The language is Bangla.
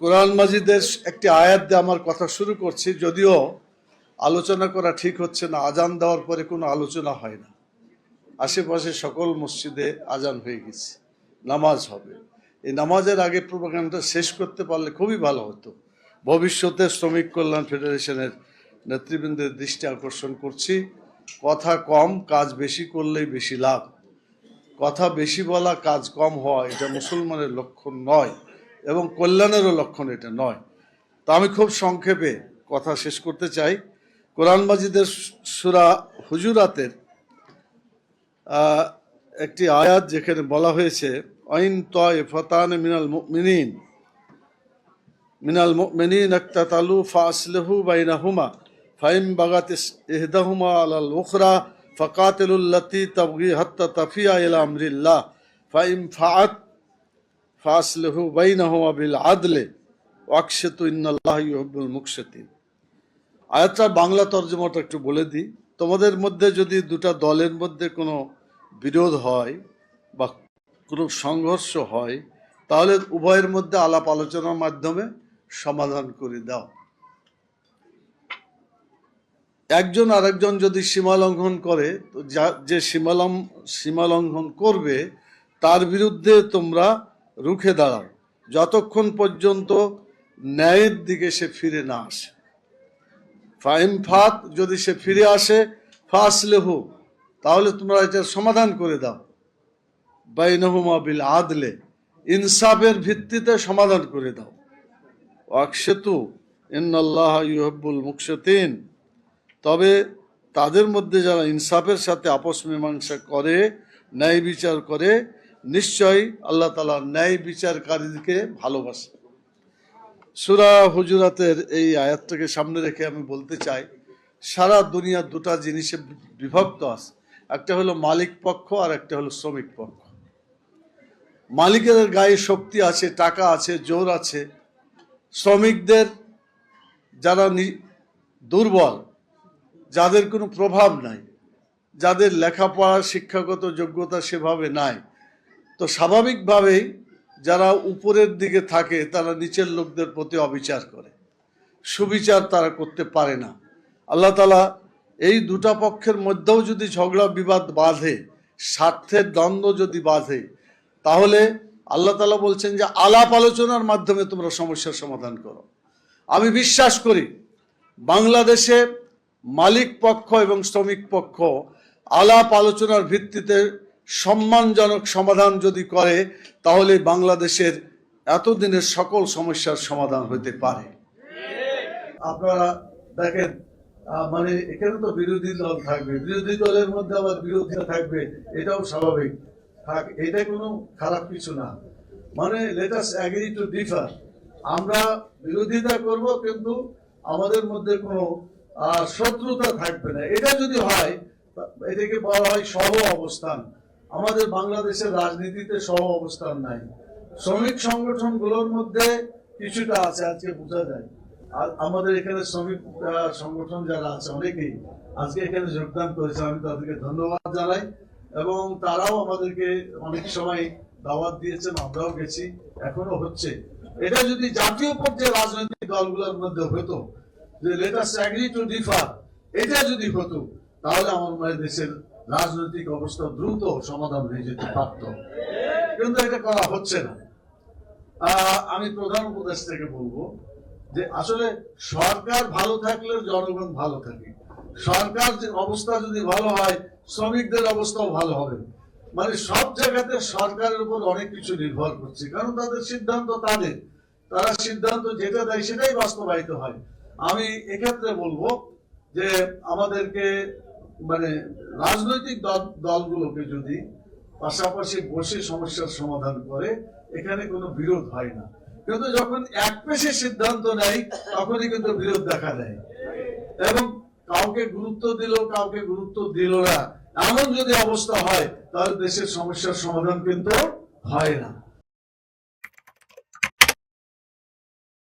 কোরআন মাজিদের একটি আয়াত দিয়ে আমার কথা শুরু করছি, যদিও আলোচনা করা ঠিক হচ্ছে না, আজান দেওয়ার পরে কোনো আলোচনা হয় না। আশেপাশে সকল মসজিদে আজান হয়ে গেছে, নামাজ হবে। এই নামাজের আগে প্রোগ্রামটা শেষ করতে পারলে খুবই ভালো হতো। ভবিষ্যতে শ্রমিক কল্যাণ ফেডারেশনের নেতৃবৃন্দের দৃষ্টি আকর্ষণ করছি। কথা কম, কাজ বেশি করলেই বেশি লাভ। কথা বেশি বলা, কাজ কম হওয়া, এটা মুসলমানের লক্ষণ নয়। এবং কল্যাণেরও লক্ষণ এটা নয়। তা আমি খুব সংক্ষেপে কথা শেষ করতে চাই। কোরআন মাজিদের সুরা হুজুরাতের একটি আয়াত যেখানে বলা হয়েছে, আইন তয় ফতান মিনাল মিনিন মিনাল মিনিন একতাতালু ফাসলেহু বাইনাহুমা ফাইম বাগাত ইহদাহুমা আলাল উখরা ফকাতিলুল্লাতি তাবগি হাত্তা তাফিয়া ইলা আমরিল্লাহ ফাইম ফাআত ফাসলেহু বাইনাহুমা বিল আদলে ওয়াকশাতু ইন্নাল্লাহ ইউহিব্বুল মুকশিতিন। আয়াতটার বাংলা তর্জমাটা একটু বলে দিই। তোমাদের মধ্যে যদি দুটা দলের মধ্যে কোনো বিরোধ হয় বা কোনো সংঘর্ষ হয়, তাহলে উভয়ের মধ্যে আলাপ আলোচনার মাধ্যমে সমাধান করে দাও। একজন আরেকজন যদি সীমা লঙ্ঘন করে, তো যা যে সীমালম সীমা লঙ্ঘন করবে, তার বিরুদ্ধে তোমরা রুখে দাঁড়াও। যতক্ষণ পর্যন্ত ন্যায়ের দিকে সে ফিরে না আসে। ফাইম ফাত যদি সে ফিরে আসে ফাসলেহু তাহলে তোমরা এটার সমাধান করে দাও। বাইনহুমা বিল আদলে, ইনসাফের ভিত্তিতে সমাধান করে দাও। অক্ষেতু ইন্নাল্লাহ ইউহব্বুল মুকসতিন। তবে তাদের মধ্যে যারা ইনসাফের সাথে আপস মীমাংসা করে, ন্যায় বিচার করে নিশ্চয়ই আল্লাহ তালা ন্যায় বিচারকারীকে ভালোবাসে। সুরা হুজুরাতের এই আয়াতটাকে সামনে রেখে আমি বলতে চাই, সারা দুনিয়া দুটা জিনিসে বিভক্ত আছে। একটা হলো মালিক পক্ষ আর একটা হলো শ্রমিক পক্ষ। মালিকের গায়ে শক্তি আছে, টাকা আছে, জোর আছে। শ্রমিকদের যারা দুর্বল, যাদের কোনো প্রভাব নাই, যাদের লেখাপড়া, শিক্ষাগত যোগ্যতা সেভাবে নাই তো স্বাভাবিকভাবেই যারা উপরের দিকে থাকে, তারা নিচের লোকদের প্রতি অবিচার করে। সুবিচার তারা করতে পারে না। আল্লাহ তালা এই দুটা পক্ষের মধ্যেও যদি ঝগড়া, বিবাদ বাঁধে, স্বার্থের দ্বন্দ্ব যদি বাঁধে, তাহলে আল্লাহ তালা বলছেন যে, আলাপ আলোচনার মাধ্যমে তোমরা সমস্যার সমাধান করো। আমি বিশ্বাস করি, বাংলাদেশে মালিক পক্ষ এবং শ্রমিক পক্ষ আলাপ আলোচনার ভিত্তিতে সম্মানজনক সমাধান যদি করে, তাহলে বাংলাদেশের এতদিনের সকল সমস্যার সমাধান হতে পারে। আপনারা দেখেন মানে এখানে তো বিরোধী দল থাকবে। বিরোধী দলের মধ্যে আবার বিরোধীরা থাকবে, এটাও স্বাভাবিক। থাক, এটা কোনো খারাপ কিছু না। মানে লেটাস অ্যাগ্রি টু ডিফার আমরা বিরোধিতা করব, কিন্তু আমাদের মধ্যে কোনো শত্রুতা থাকবে না। এটা যদি হয়, এটাকে বলা হয় সহ অবস্থান। আমাদের বাংলাদেশের রাজনীতিতে সহ অবস্থান নাই। শ্রমিক সংগঠনগুলোর মধ্যে কিছুটা আছে, আজকে বোঝা যায়। আর আমাদের এখানে শ্রমিক সংগঠন যারা আছে, অনেকেই আজকে এখানে যোগদান করেছে, আমি তাদেরকে ধন্যবাদ জানাই। এবং তারাও আমাদেরকে অনেক সময় দাওয়াত দিয়েছেন, আমরাও গেছি, এখনও হচ্ছে। এটা যদি জাতীয় পর্যায়ে রাজনৈতিক দলগুলোর মধ্যে হতো, যে লেটাস্ট অ্যাগ্রি টু ডিফার এটা যদি হতো, তাহলে আমার মনে দেশের রাজনৈতিক অবস্থা দ্রুত সমাধান হয়ে যেতে পারত কিন্তু এটা করা হচ্ছে না। আমি প্রধান উপদেষ্টাকে বলব যে আসলে সরকার ভালো থাকলে জনগণ ভালো থাকে। সরকার যে অবস্থা যদি ভালো হয়, শ্রমিকদের অবস্থাও ভালো হবে। মানে সব জায়গাতে সরকারের উপর অনেক কিছু নির্ভর করছে। কারণ তাদের সিদ্ধান্ত তাদের। তারা সিদ্ধান্ত যেটা দেয় সেটাই বাস্তবায়িত হয়। আমি এক্ষেত্রে বলব যে আমাদেরকে মানে রাজনৈতিক দলগুলোকে যদি পাশাপাশি বসে সমস্যার সমাধান করে, এখানে কোনো বিরোধ হয় না। কিন্তু যখন এক পেশে সিদ্ধান্ত নেয়, তখনই কিন্তু বিরোধ দেখা দেয়। এবং কাউকে গুরুত্ব দিল, কাউকে গুরুত্ব দিল না। এমন যদি অবস্থা হয়, তাহলে দেশের সমস্যার সমাধান কিন্তু হয় না।